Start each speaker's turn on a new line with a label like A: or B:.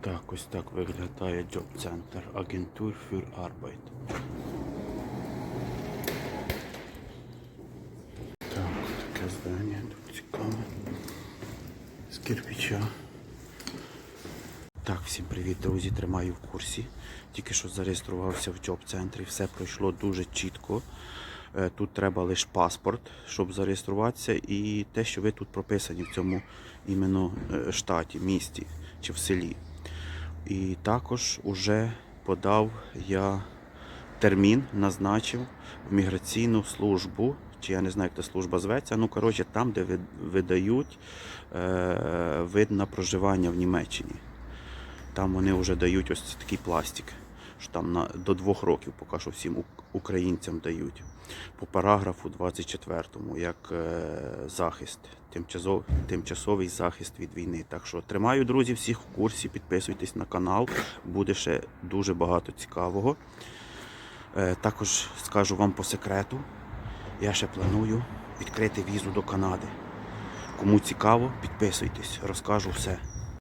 A: Так, ось так виглядає джоб-центр Агентур für Arbeit. Так, таке здання тут цікаве. З кирпича. Так, всім привіт, друзі. Тримаю в курсі. Тільки що зареєструвався в джоб-центрі. Все пройшло дуже чітко. Е, Тут треба лише паспорт, щоб зареєструватися, і те, що ви тут прописані в цьому іменно е, штаті, місті чи в селі. І також уже подав я термін, назначив в міграційну службу, чи я не знаю, як та служба зветься. Ну, коротше, там, де видають е, вид на проживання в Німеччині. Там вони вже дають ось такий пластик, що там на, до двох років поки що всім українцям дають. По параграфу 24, як е, захист, тимчасов, тимчасовий захист від війни. Так що тримаю, друзі, всіх в курсі, підписуйтесь на канал, буде ще дуже багато цікавого. Е, також скажу вам по секрету, я ще планую відкрити візу до Канади. Кому цікаво, підписуйтесь, розкажу все.